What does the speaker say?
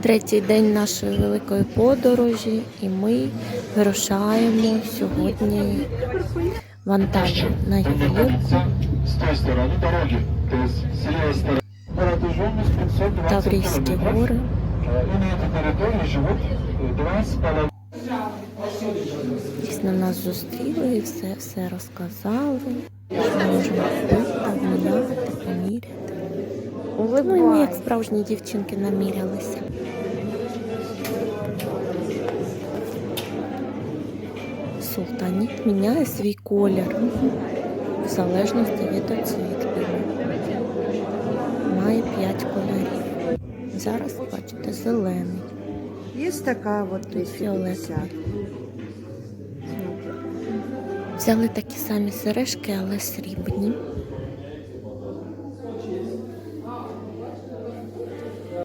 Третій день нашої великої подорожі, і ми вирушаємо сьогодні в Анталію на ювілір С той стороны дороги, то есть с левой стороны. Протяженность 520 Таврійські километров. гори. Э, И на этой территории живут э, два с половиной Дійсно нас зустріли і все, все розказали. Що можемо Ну і ми, як справжні дівчинки, намірялися. Султаніт міняє свій колір в залежності від освітлення. Має 5 кольорів. Зараз бачите зелений. Такая вот Тут 250. фіолетовий. Взяли такі самі сережки, але срібні.